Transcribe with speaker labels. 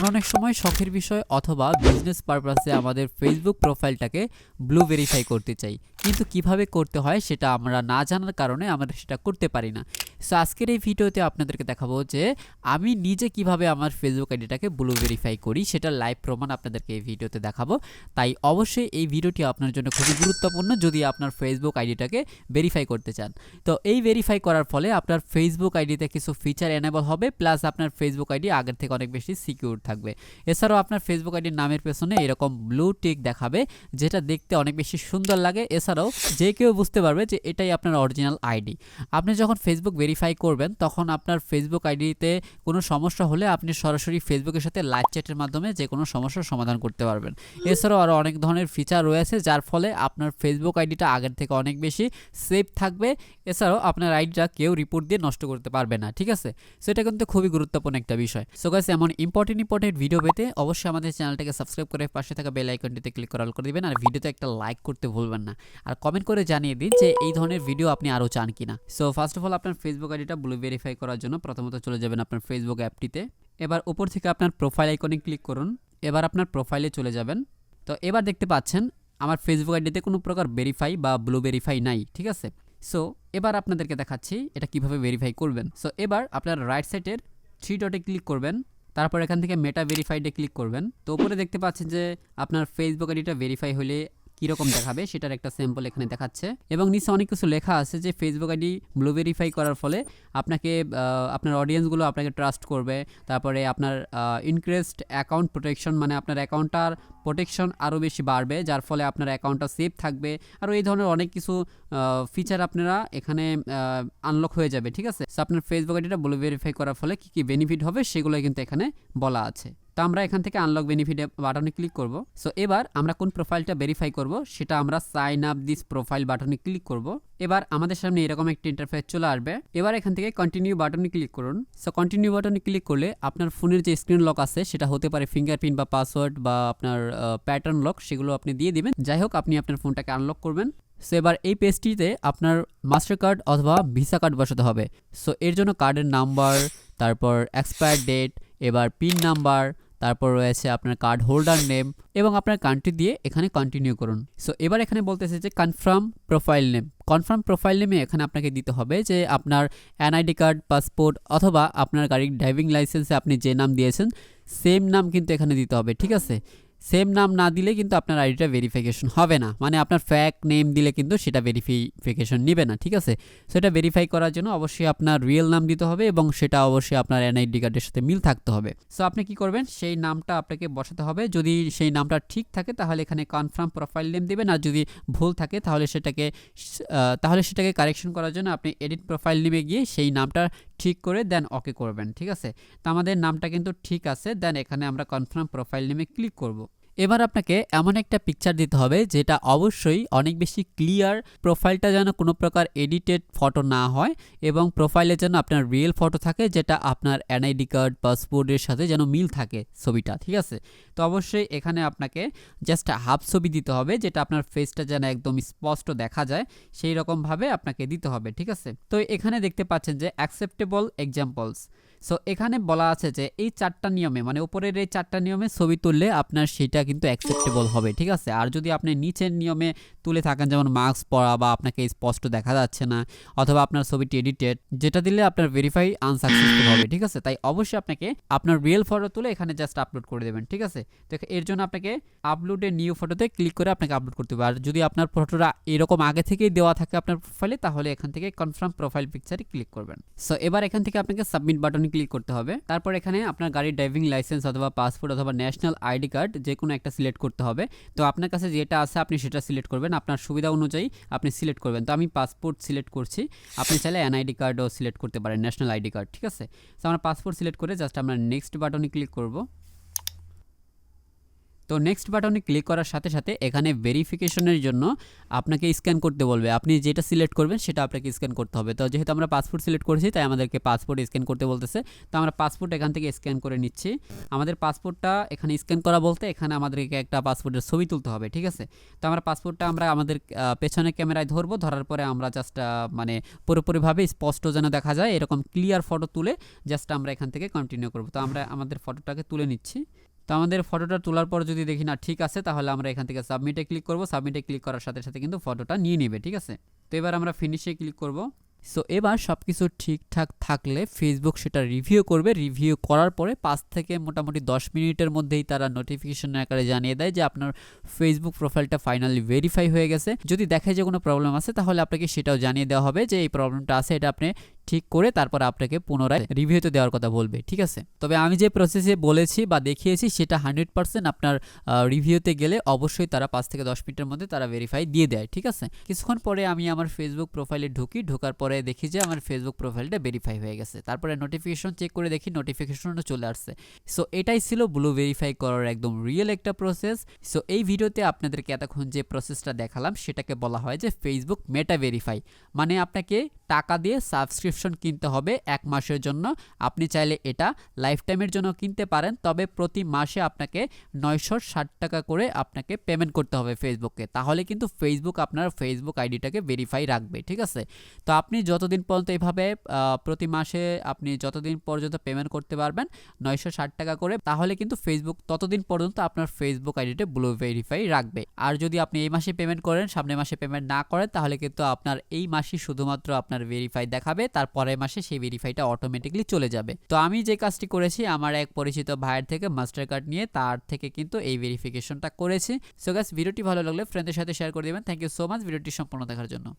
Speaker 1: আমরা অনেক সময় শখের বিষয় অথবা বিজনেস পারপাসে আমাদের ফেসবুক প্রোফাইলটাকে ব্লু ভেরিফাই করতে চাই। কিন্তু কীভাবে করতে হয় সেটা আমরা না জানার কারণে আমরা সেটা করতে পারি না। সো আজকের এই ভিডিওতে আপনাদেরকে দেখাবো যে আমি নিজে কীভাবে আমার ফেসবুক আইডিটাকে ব্লু ভেরিফাই করি সেটা লাইভ প্রমাণ আপনাদেরকে এই ভিডিওতে দেখাবো। তাই অবশ্যই এই ভিডিওটি আপনার জন্য খুবই গুরুত্বপূর্ণ যদি আপনার ফেসবুক আইডিটাকে ভেরিফাই করতে চান। তো এই ভেরিফাই করার ফলে আপনার ফেসবুক আইডিতে কিছু ফিচার এনেবল হবে প্লাস আপনার ফেসবুক আইডি আগের থেকে অনেক বেশি সিকিউর থাকবে। এছাড়াও আপনার ফেসবুক আইডির নামের পেছনে এরকম ব্লু টিক দেখাবে, যেটা দেখতে অনেক বেশি সুন্দর লাগে। এছাড়াও যে কেউ বুঝতে পারবে যে এটাই আপনার অরিজিনাল আইডি। আপনি যখন ফেসবুক ভেরিফাই করবেন, তখন আপনার ফেসবুক আইডিতে কোনো সমস্যা হলে আপনি সরাসরি ফেসবুকের সাথে লাইভ চ্যাটের মাধ্যমে যে কোনো সমস্যার সমাধান করতে পারবেন। এছাড়াও আরও অনেক ধরনের ফিচার রয়েছে, যার ফলে আপনার ফেসবুক আইডিটা আগের থেকে অনেক বেশি সেফ থাকবে। এছাড়াও আপনার আইডিটা কেউ রিপোর্ট দিয়ে নষ্ট করতে পারবে না, ঠিক আছে? সেটা কিন্তু খুবই গুরুত্বপূর্ণ একটা বিষয়। সো গাইস এমন ইম্পর্টেন্ট ইম্পর্টেন্ট ভিডিও পেতে অবশ্যই আমাদের চ্যানেলটাকে সাবস্ক্রাইব করে পাশে থাকা বেল আইকনটিতে ক্লিক করে অল করে দিবেন, আর ভিডিওতে একটা লাইক করতে ভুলবেন না। আর কমেন্ট করে জানিয়ে দিন যে এই ধরনের ভিডিও আপনি আরও চান কিনা। সো ফার্স্ট অফ অল আপনার ফেসবুক আইডিটা ব্লু ভেরিফাই করার জন্য প্রথমত চলে যাবেন আপনার ফেসবুক অ্যাপটিতে এবার উপর থেকে আপনার প্রোফাইল আইকনে ক্লিক করুন। এবার আপনার প্রোফাইলে চলে যাবেন। তো এবার দেখতে পাচ্ছেন, আমার ফেসবুক আইডিতে কোনো প্রকার ভেরিফাই বা ব্লু ভেরিফাই নাই, ঠিক আছে? সো এবার আপনাদেরকে দেখাচ্ছি এটা কীভাবে ভেরিফাই করবেন। সো এবার আপনার রাইট সাইডের থ্রি ডটে ক্লিক করবেন। তারপর এখান থেকে মেটা ভেরিফাইডে ক্লিক করবেন। তো উপরে দেখতে পাচ্ছেন যে আপনার ফেসবুক আইডিটা ভেরিফাই হলে কীরকম দেখাবে সেটার একটা স্যাম্পল এখানে দেখাচ্ছে। এবং নিচে অনেক কিছু লেখা আছে যে ফেসবুক আইডি ব্লু ভেরিফাই করার ফলে আপনাকে আপনার অডিয়েন্সগুলো আপনাকে ট্রাস্ট করবে। তারপরে আপনার ইনক্রেসড অ্যাকাউন্ট প্রোটেকশন মানে আপনার অ্যাকাউন্টটার প্রোটেকশন আরও বেশি বাড়বে, যার ফলে আপনার অ্যাকাউন্টটা সেফ থাকবে। আরও এই ধরনের অনেক কিছু ফিচার আপনারা এখানে আনলক হয়ে যাবে, ঠিক আছে? আপনার ফেসবুক আইডিটা ব্লু ভেরিফাই করার ফলে কী কী বেনিফিট হবে সেগুলো কিন্তু এখানে বলা আছে। তো আমরা এখান থেকে আনলক বেনিফিট বাটনে ক্লিক করব। সো এবার আমরা কোন প্রোফাইলটা ভেরিফাই করব, সেটা আমরা সাইন আপ দিস প্রোফাইল বাটনে ক্লিক করব। এবার আমাদের সামনে এরকম একটা ইন্টারফেস চলে আসবে। এবার এখান থেকে কন্টিনিউ বাটনে ক্লিক করুন। সো কন্টিনিউ বাটনে ক্লিক করলে আপনার ফোনের যে স্ক্রিন লক আছে, সেটা হতে পারে ফিঙ্গারপ্রিন্ট বা পাসওয়ার্ড বা আপনার প্যাটার্ন লক সেগুলো আপনি দিয়ে দিবেন। যাই হোক, আপনি আপনার ফোনটাকে আনলক করবেন। সো এবার এই পেজটিতে আপনার মাস্টার কার্ড অথবা ভিসা কার্ড বসাতে হবে। সো এর জন্য কার্ডের নাম্বার তারপর এক্সপায়ার ডেট এবার পিন নাম্বার তারপর রয়েছে আপনার কার্ড হোল্ডার নেম এবং আপনার কান্ট্রি দিয়ে এখানে কন্টিনিউ করুন। সো এবার এখানে বলতেছে যে confirm profile name confirm profile নেমে এখানে আপনাকে দিতে হবে যে আপনার এনআইডি কার্ড পাসপোর্ট অথবা আপনার গাড়ির ড্রাইভিং লাইসেন্সে আপনি যে নাম দিয়েছেন সেম নাম কিন্তু এখানে দিতে হবে, ঠিক আছে? সেম নাম না দিলে কিন্তু আপনার আইডিটা ভেরিফিকেশন হবে না। মানে আপনার ফ্যাক নেম দিলে কিন্তু সেটা ভেরিফিকেশন নেবে না, ঠিক আছে? সেটা ভেরিফাই করার জন্য অবশ্যই আপনার রিয়েল নাম দিতে হবে এবং সেটা অবশ্যই আপনার এনআইডি কার্ডের সাথে মিল থাকতে হবে। সো আপনি কি করবেন? সেই নামটা আপনাকে বসাতে হবে। যদি সেই নামটা ঠিক থাকে, তাহলে এখানে কনফার্ম প্রোফাইল নেম দেবেন। আর যদি ভুল থাকে, তাহলে সেটাকে তাহলে সেটাকে কারেকশন করার জন্য আপনি এডিট প্রোফাইল নেমে গিয়ে সেই নামটা ঠিক করে দেন ওকে করবেন, ঠিক আছে? তো আমাদের নামটা কিন্তু ঠিক আছে দেন এখানে আমরা কনফার্ম প্রোফাইল নেমে ক্লিক করব। এবার আপনাকে এমন একটা পিকচার দিতে হবে যেটা অবশ্যই অনেক বেশি ক্লিয়ার প্রোফাইলটা যেন কোনো প্রকার এডিটেড ফটো না হয় এবং প্রোফাইলে যেন আপনার রিয়েল ফটো থাকে যেটা আপনার এনআইডি কার্ড পাসপোর্টের সাথে যেন মিল থাকে ছবিটা, ঠিক আছে? তো অবশ্যই এখানে আপনাকে জাস্ট হাফ ছবি দিতে হবে যেটা আপনার ফেসটা যেন একদম স্পষ্ট দেখা যায় সেই রকমভাবে আপনাকে দিতে হবে, ঠিক আছে? তো এখানে দেখতে পাচ্ছেন যে অ্যাকসেপ্টেবল এক্সাম্পলস সো এখানে বলা আছে যে এই চারটা নিয়মে মানে উপরের এই চারটা নিয়মে ছবি তুললে আপনার সেটা কিন্তু অ্যাকসেপ্টেবল হবে, ঠিক আছে? আর যদি আপনি নিচের নিয়মে তুলে থাকেন, যেমন মাস্ক পরা বা আপনাকে স্পষ্ট দেখা যাচ্ছে না, অথবা আপনার ছবিটি এডিটেড যেটা দিলে আপনার ভেরিফাই আনসাকসেসফুল হবে, ঠিক আছে? তাই অবশ্যই আপনাকে আপনার রিয়েল ফটো তুলে এখানে জাস্ট আপলোড করে দেবেন, ঠিক আছে? তো এর জন্য আপনাকে আপলোডে নিউ ফটোতে ক্লিক করে আপনাকে আপলোড করতে হবে। আর যদি আপনার ফটোটা এরকম আগে থেকেই দেওয়া থাকে আপনার প্রোফাইলে তাহলে এখান থেকে কনফার্ম প্রোফাইল পিকচারে ক্লিক করবেন। সো এবার এখান থেকে আপনাকে সাবমিট বাটনে ক্লিক করতে হবে। তারপর এখানে আপনার গাড়ির ড্রাইভিং লাইসেন্স অথবা পাসপোর্ট অথবা ন্যাশনাল আইডি কার্ড যে কোনো একটা সিলেক্ট করতে হবে। তো আপনার কাছে যেটা আছে আপনি সেটা সিলেক্ট করবেন। আপনার সুবিধা অনুযায়ী আপনি সিলেক্ট করবেন। তো আমি পাসপোর্ট সিলেক্ট করছি। আপনি চাইলে এনআইডি কার্ডও সিলেক্ট করতে পারেন ন্যাশনাল আইডি কার্ড ঠিক আছে? তো আমরা পাসপোর্ট সিলেক্ট করে জাস্ট আমরা নেক্সট বাটনে ক্লিক করব। তো নেক্সট বাটনে ক্লিক করার সাথে সাথে এখানে ভেরিফিকেশনের জন্য আপনাকে স্ক্যান করতে বলবে। আপনি যেটা সিলেক্ট করবেন সেটা আপনাকে স্ক্যান করতে হবে। তো যেহেতু আমরা পাসপোর্ট সিলেক্ট করেছি, তাই আমাদেরকে পাসপোর্ট স্ক্যান করতে বলতেছে। তো আমরা পাসপোর্ট এখান থেকে স্ক্যান করে নিচ্ছি। আমাদের পাসপোর্টটা এখানে স্ক্যান করা বলতে এখানে আমাদেরকে একটা পাসপোর্টের ছবি তুলতে হবে, ঠিক আছে? তো আমরা পাসপোর্টটা আমরা আমাদের পেছনে ক্যামেরায় ধরবো। ধরার পরে আমরা জাস্ট মানে পুরোপুরিভাবে স্পষ্ট যেন দেখা যায়, এরকম ক্লিয়ার ফটো তুলে জাস্ট আমরা এখান থেকে কন্টিনিউ করব। তো আমরা আমাদের ফটোটাকে তুলে নিচ্ছি। তো আমাদের ফটোটা তোলার পর যদি দেখি, না, ঠিক আছে, তাহলে আমরা এখান থেকে সাবমিটে ক্লিক করব। সাবমিটে ক্লিক করার সাথে সাথে কিন্তু ফটোটা নিয়ে নেবে, ঠিক আছে? তো এবার আমরা ফিনিশে ক্লিক করব। সো এবার সব কিছু ঠিকঠাক থাকলে ফেসবুক সেটা রিভিউ করবে। রিভিউ করার পরে পাঁচ থেকে মোটামুটি দশ মিনিটের মধ্যেই তারা নোটিফিকেশন আকারে জানিয়ে দেয় যে আপনার ফেসবুক প্রোফাইলটা ফাইনালি ভেরিফাই হয়ে গেছে। যদি দেখে যে কোনো প্রবলেম আছে, তাহলে আপনাকে সেটাও জানিয়ে দেওয়া হবে যে এই প্রবলেমটা আছে, এটা আপনি ঠিক করে তারপর আপনাকে পুনরায় রিভিউতে দেওয়ার কথা বলবে, ঠিক আছে? তবে আমি যে প্রসেসে বলেছি বা দেখিয়েছি সেটা হান্ড্রেড পার্সেন্ট আপনার রিভিউতে গেলে অবশ্যই তারা পাঁচ থেকে দশ মিনিটের মধ্যে তারা ভেরিফাই দিয়ে দেয়, ঠিক আছে? কিছুক্ষণ পরে আমি আমার ফেসবুক প্রোফাইলে ঢুকি, ঢোকার পরে দেখি যে আমার ফেসবুক প্রোফাইলটা ভেরিফাই হয়ে গেছে। তারপরে নোটিফিকেশন চেক করে দেখি নোটিফিকেশনও চলে আসছে। সো এটাই ছিল ব্লু ভেরিফাই করার একদম রিয়েল একটা প্রসেস সো এই ভিডিওতে আপনাদেরকে এতক্ষণ যে প্রসেসটা দেখালাম, সেটাকে বলা হয় যে ফেসবুক মেটা ভেরিফাই মানে আপনাকে টাকা দিয়ে সাবস্ক্রিপশন কিনতে হবে এক মাসের জন্য। আপনি চাইলে এটা লাইফ টাইমের জন্য কিনতে পারেন তবে প্রতি মাসে আপনাকে নয়শো ষাট টাকা করে আপনাকে পেমেন্ট করতে হবে ফেসবুককে তাহলে কিন্তু ফেসবুক আপনার ফেসবুক আইডিটাকে ভেরিফাই রাখবে ঠিক আছে? তো আপনি যতদিন পর্যন্ত এইভাবে আহ, প্রতি মাসে আপনি যতদিন পর্যন্ত পেমেন্ট করতে পারবেন নয়শো ষাট টাকা করে তাহলে কিন্তু ফেসবুক ততদিন পর্যন্ত আপনার ফেসবুক আইডিটা ব্লু ভেরিফাই রাখবে। আর যদি আপনি এই মাসে পেমেন্ট করেন সামনের মাসে পেমেন্ট না করেন তাহলে কিন্তু আপনার এই মাসে শুধুমাত্র আপনার ভেরিফাই দেখাবে তার পরের মাসে সেই ভেরিফাইটা অটোমেটিকলি চলে যাবে। তো আমি যে কাজটি করেছি, আমার এক পরিচিত ভাইয়ের থেকে মাস্টার কার্ড নিয়ে তার থেকে কিন্তু এই ভেরিফিকেশনটা করেছি। সো গাছ ভিডিওটি ভালো লাগলে ফ্রেন্ডের সাথে শেয়ার করে দেবেন। থ্যাংক ইউ সো মাচ ভিডিওটি সম্পূর্ণ দেখার জন্য।